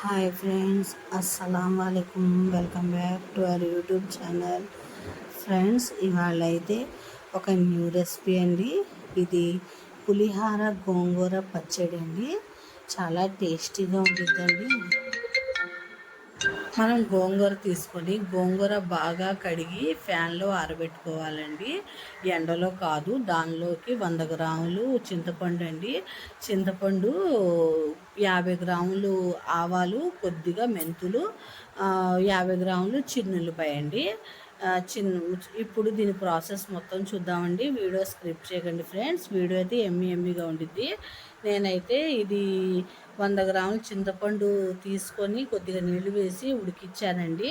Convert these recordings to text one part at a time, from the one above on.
Hi friends అస్సలం వాలేకుమ్ welcome back to our YouTube channel. Friends ఇవాళ అయితే ఒక న్యూ రెసిపీ అండి. ఇది పులిహార గోంగూర పచ్చడి అండి చాలా టేస్టీగా ఉంటుందండి. మనం గోంగూర తీసుకొని గోంగూర బాగా కడిగి ఫ్యాన్లో ఆరబెట్టుకోవాలండి. ఎండలో కాదు దానిలోకి వంద గ్రాములు చింతపండు అండి. చింతపండు యాభై గ్రాములు ఆవాలు కొద్దిగా మెంతులు యాభై గ్రాములు చిన్నులపాయ అండి. చిన్న ఇప్పుడు దీని ప్రాసెస్ మొత్తం చూద్దామండి. వీడియో స్క్రిప్ట్ చేయకండి ఫ్రెండ్స్. వీడియో అయితే ఎమ్మి ఎమ్మిగా ఉండిద్ది. నేనైతే ఇది వంద గ్రాముల చింతపండు తీసుకొని కొద్దిగా నీళ్ళు వేసి ఉడికించానండి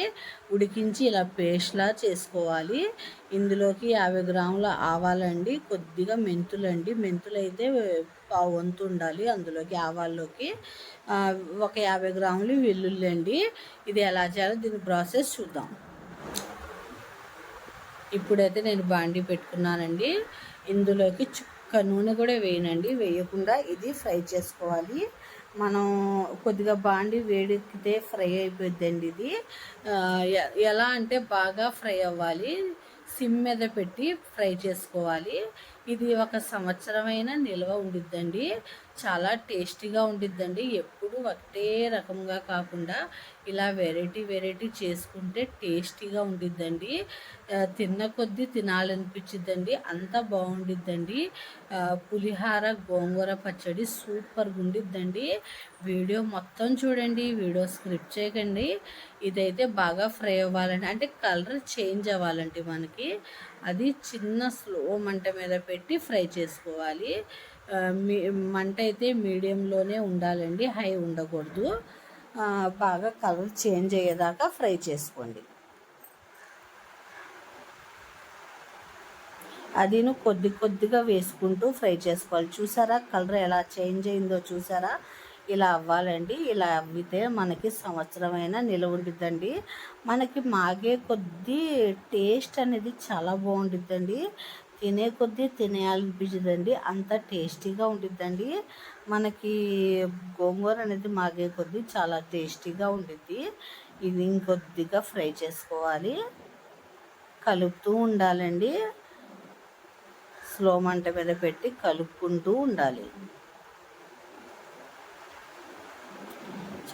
ఉడికించి ఇలా పేస్ట్లా చేసుకోవాలి. ఇందులోకి యాభై గ్రాముల ఆవాలండి కొద్దిగా మెంతులండి. మెంతులు అయితే పావు వంతు ఉండాలి అందులోకి ఆవాల్లోకి. ఒక యాభై గ్రాములు వెల్లుల్లి అండి ఇది ఎలా చేయాలో దీని ప్రాసెస్ చూద్దాం. ఇప్పుడైతే నేను బాండి పెట్టుకున్నానండి. ఇందులోకి చుక్క నూనె కూడా వేయనండి. వేయకుండా ఇది ఫ్రై చేసుకోవాలి. మనం కొద్దిగా బాండి వేడెక్కితే ఫ్రై అయిపోద్దండి ఇది. ఎలా అంటే బాగా ఫ్రై అవ్వాలి. సిమ్ మీద పెట్టి ఫ్రై చేసుకోవాలి. ఇది ఒక సంవత్సరమైన నిల్వ ఉండిద్దండి. చాలా టేస్టీగా ఉండిద్దండి. ఎప్పుడు ఒకటే రకంగా కాకుండా ఇలా వెరైటీ వెరైటీ చేసుకుంటే టేస్టీగా ఉండిద్దండి. తిన్న కొద్దీ తినాలనిపించిద్దండి. అంత బాగుండిద్దండి. పులిహార గోంగూర పచ్చడి సూపర్గా ఉండిద్దండి. వీడియో మొత్తం చూడండి. వీడియో స్క్రిప్ట్ చేయకండి. ఇదైతే బాగా ఫ్రై అవ్వాలండి. అంటే కలర్ చేంజ్ అవ్వాలండి మనకి. అది చిన్న స్లో మంట మీద పెట్టి ఫ్రై చేసుకోవాలి. మీ మంట అయితే మీడియంలోనే ఉండాలండి హై ఉండకూడదు. బాగా కలర్ చేంజ్ అయ్యేదాకా ఫ్రై చేసుకోండి. అదిను కొద్ది కొద్దిగా వేసుకుంటూ ఫ్రై చేసుకోవాలి. చూసారా కలర్ ఎలా చేంజ్ అయిందో చూసారా? ఇలా అవ్వాలండి. ఇలా అవ్వితే మనకి సంవత్సరమైన నిలవ ఉండిద్దండి. మనకి మాగే కొద్దీ టేస్ట్ అనేది చాలా బాగుండిద్దండి. తినే కొద్దీ తినేయాలనిపించదండి అంత టేస్టీగా ఉండిద్దండి. మనకి గోంగూర అనేది మాగే కొద్దీ చాలా టేస్టీగా ఉండిద్ది. ఇది ఇంకొద్దిగా ఫ్రై చేసుకోవాలి. కలుపుతూ ఉండాలండి. స్లో మంట మీద పెట్టి కలుపుకుంటూ ఉండాలి.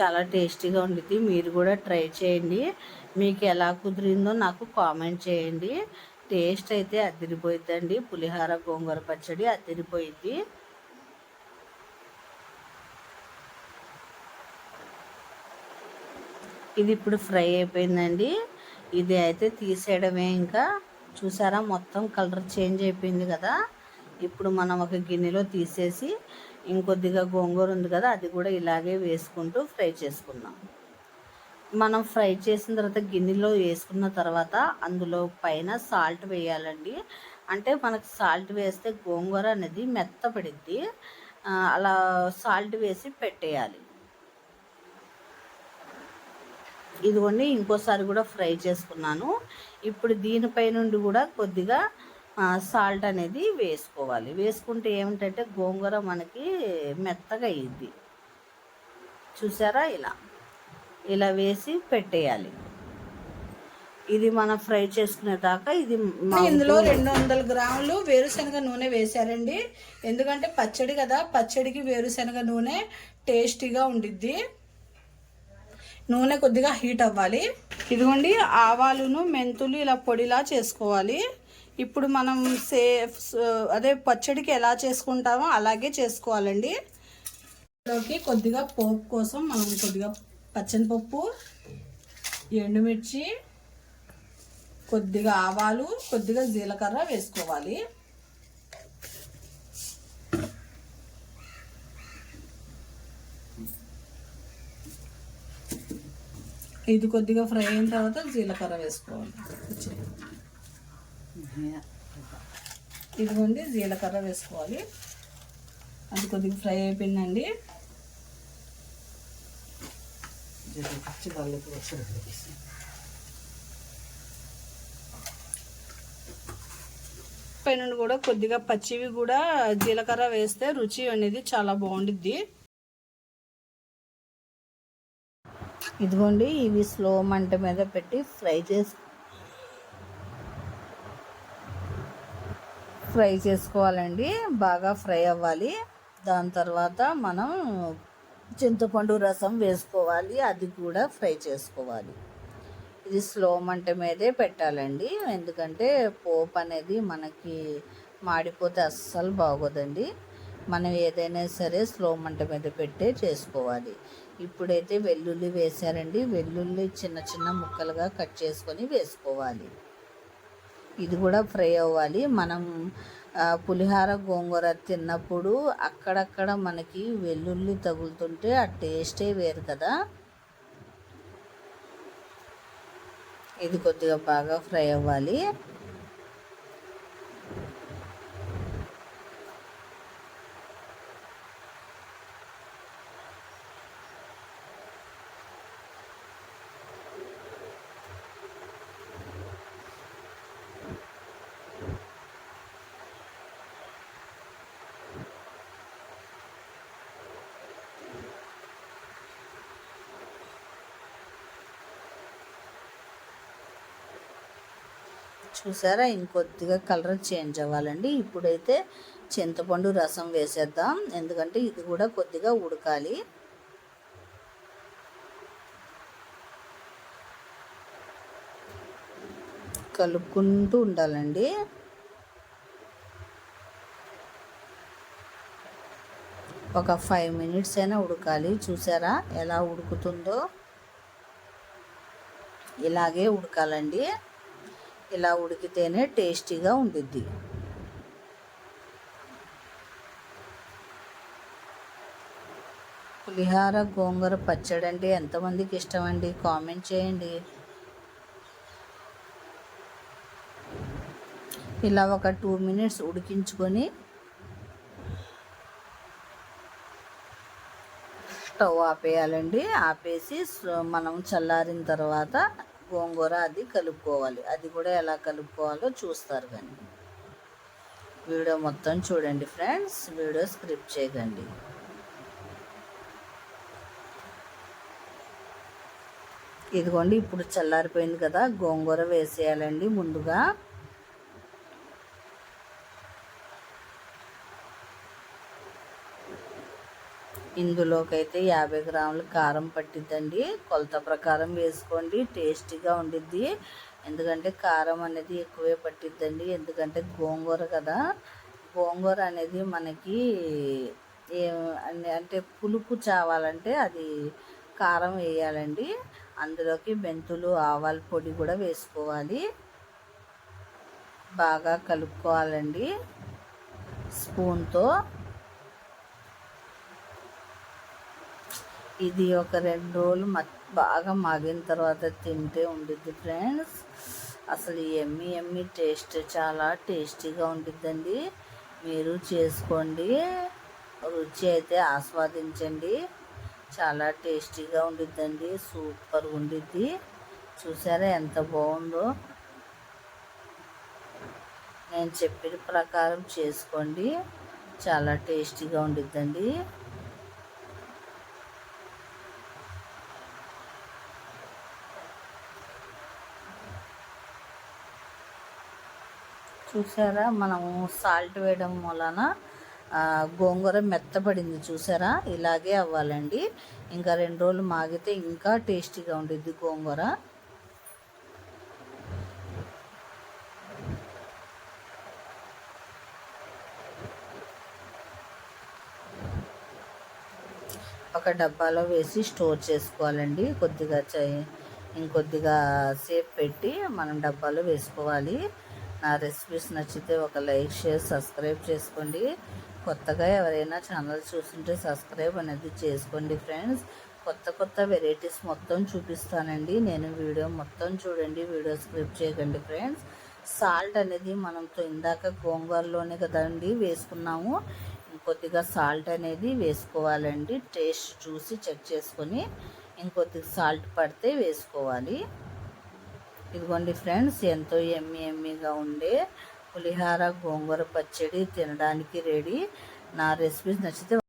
చాలా టేస్టీగా ఉండిద్ది. మీరు కూడా ట్రై చేయండి. మీకు ఎలా కుదిరిందో నాకు కామెంట్ చేయండి. టేస్ట్ అయితే అదిరిపోయిద్దండి. పులిహార గోంగూర పచ్చడి అదిరిపోయిద్ది. ఇది ఇప్పుడు ఫ్రై అయిపోయిందండి. ఇది అయితే తీసేయడమే ఇంకా. చూసారా? మొత్తం కలర్ చేంజ్ అయిపోయింది కదా. ఇప్పుడు మనం ఒక గిన్నెలో తీసేసి ఇంకొద్దిగా గోంగూర ఉంది కదా అది కూడా ఇలాగే వేసుకుంటూ ఫ్రై చేసుకుందాం. మనం ఫ్రై చేసిన తర్వాత గిన్నెలో వేసుకున్న తర్వాత అందులో పైన సాల్ట్ వేయాలండి. అంటే మనకు సాల్ట్ వేస్తే గోంగూర అనేది మెత్తపడిద్ది. అలా సాల్ట్ వేసి పెట్టేయాలి. ఇదిగోండి ఇంకోసారి కూడా ఫ్రై చేసుకున్నాను. ఇప్పుడు దీనిపై నుండి కూడా కొద్దిగా సాల్ట్ అనేది వేసుకోవాలి. వేసుకుంటే ఏమిటంటే గోంగూర మనకి మెత్తగా అయ్యిద్ది. చూసారా ఇలా? ఇలా వేసి పెట్టేయాలి. ఇది మనం ఫ్రై చేసుకునే దాకా ఇది ఇందులో రెండు వందల గ్రాములు వేరుశనగ నూనె వేశారండి. ఎందుకంటే పచ్చడి కదా పచ్చడికి వేరుశనగ నూనె టేస్టీగా ఉండిద్ది. నూనె కొద్దిగా హీట్ అవ్వాలి. ఇదిగోండి ఆవాలును మెంతులు ఇలా పొడిలా చేసుకోవాలి. ఇప్పుడు మనం సే అదే పచ్చడికి ఎలా చేసుకుంటామో అలాగే చేసుకోవాలండి. లోకి కొద్దిగా పోపు కోసం మనం కొద్దిగా పచ్చనిపప్పు ఎండుమిర్చి కొద్దిగా ఆవాలు కొద్దిగా జీలకర్ర వేసుకోవాలి. ఇది కొద్దిగా ఫ్రై అయిన తర్వాత జీలకర్ర వేసుకోవాలి. ఇదిగోండి జీలకర్ర వేసుకోవాలి. అది కొద్దిగా ఫ్రై అయిపోయిందండి. పైన కూడా కొద్దిగా పచ్చివి కూడా జీలకర్ర వేస్తే రుచి అనేది చాలా బాగుండిద్ది. ఇదిగోండి ఇవి స్లో మంట మీద పెట్టి ఫ్రై చేసి ఫ్రై చేసుకోవాలండి. బాగా ఫ్రై అవ్వాలి. దాని తర్వాత మనం చింతపండు రసం వేసుకోవాలి. అది కూడా ఫ్రై చేసుకోవాలి. ఇది స్లో మంట మీదే పెట్టాలండి. ఎందుకంటే పోపు అనేది మనకి మాడిపోతే అస్సలు బాగోదండి. మనం ఏదైనా సరే స్లో మంట మీద పెట్టే చేసుకోవాలి. ఇప్పుడైతే వెల్లుల్లి వేసారండి వెల్లుల్లి చిన్న చిన్న ముక్కలుగా కట్ చేసుకొని వేసుకోవాలి. ఇది కూడా ఫ్రై అవ్వాలి. మనం పులిహార గోంగూర తిన్నప్పుడు అక్కడక్కడ మనకి వెల్లుల్లి తగులుతుంటే ఆ టేస్టే వేరు కదా. ఇది కొద్దిగా బాగా ఫ్రై అవ్వాలి. చూసారా? ఇంకొద్దిగా కలర్ చేంజ్ అవ్వాలండి. ఇప్పుడైతే చింతపండు రసం వేసేద్దాం. ఎందుకంటే ఇది కూడా కొద్దిగా ఉడకాలి. కలుపుకుంటూ ఉండాలండి. ఒక ఫైవ్ మినిట్స్ అయినా ఉడకాలి. చూసారా ఎలా ఉడుకుతుందో? ఇలాగే ఉడకాలండి. ఇలా ఉడికితేనే టేస్టీగా ఉండిద్ది. పులిహార గోంగూర పచ్చడి అంటే ఎంతమందికి ఇష్టం అండి కామెంట్ చేయండి. ఇలా ఒక టూ మినిట్స్ ఉడికించుకొని స్టవ్ ఆపేయాలండి. ఆపేసి మనం చల్లారిన తర్వాత గోంగూర అది కలుపుకోవాలి. అది కూడా ఎలా కలుపుకోవాలో చూస్తారు కానీ. వీడియో మొత్తం చూడండి ఫ్రెండ్స్. వీడియో స్క్రిప్ట్ చేయకండి. ఇదిగోండి ఇప్పుడు చల్లారిపోయింది కదా. గోంగూర వేసేయాలండి ముందుగా. ఇందులోకైతే యాభై గ్రాములు కారం పట్టిద్దండి. కొలత ప్రకారం వేసుకోండి టేస్టీగా ఉండిద్ది. ఎందుకంటే కారం అనేది ఎక్కువే పట్టిద్దండి. ఎందుకంటే గోంగూర కదా. గోంగూర అనేది మనకి ఏ అంటే పులుపు చావాలంటే అది కారం వేయాలండి. అందులోకి మెంతులు ఆవాల పొడి కూడా వేసుకోవాలి. బాగా కలుపుకోవాలండి. స్పూన్తో ఇది ఒక రెండు రోజులు మ బాగా మగిన తర్వాత తింటే ఉండిద్ది ఫ్రెండ్స్. అసలు ఎమ్మి ఎమ్మి టేస్ట్ చాలా టేస్టీగా ఉండిద్దండి. మీరు చేసుకోండి. రుచి అయితే ఆస్వాదించండి. చాలా టేస్టీగా ఉండిద్దండి. సూపర్ ఉండిద్ది. చూసారా ఎంత బాగుందో? నేను చెప్పిన ప్రకారం చేసుకోండి. చాలా టేస్టీగా ఉండిద్దండి. చూసారా? మనము సాల్ట్ వేయడం వలన గోంగూర మెత్తబడింది చూసారా? ఇలాగే అవ్వాలండి. ఇంకా రెండు రోజులు మాగితే ఇంకా టేస్టీగా ఉండిద్ది గోంగూర. ఒక డబ్బాలో వేసి స్టోర్ చేసుకోవాలండి. కొద్దిగా చై ఇంకొద్దిగా సేపు పెట్టి మనం డబ్బాలో వేసుకోవాలి. నా రెసిపీస్ నచ్చితే ఒక లైక్ షేర్ సబ్స్క్రైబ్ చేసుకోండి. కొత్తగా ఎవరైనా ఛానల్ చూస్తుంటే సబ్స్క్రైబ్ అనేది చేసుకోండి ఫ్రెండ్స్. కొత్త కొత్త వెరైటీస్ మొత్తం చూపిస్తానండి. నేను వీడియో మొత్తం చూడండి వీడియో స్క్రిప్ట్ చేయకండి ఫ్రెండ్స్. సాల్ట్ అనేది మనం ఇందాక గోంగూరలోనే కదండి వేసుకున్నాము. ఇంకొద్దిగా సాల్ట్ అనేది వేసుకోవాలండి. టేస్ట్ చూసి చెక్ చేసుకొని ఇంకొద్దిగా సాల్ట్ పడితే వేసుకోవాలి. ఇదిగోండి ఫ్రెండ్స్ ఎంతో ఎమ్మి ఎమ్మిగా ఉండే పులిహార గోంగూర పచ్చడి తినడానికి రెడీ. నా రెసిపీస్ నచ్చితే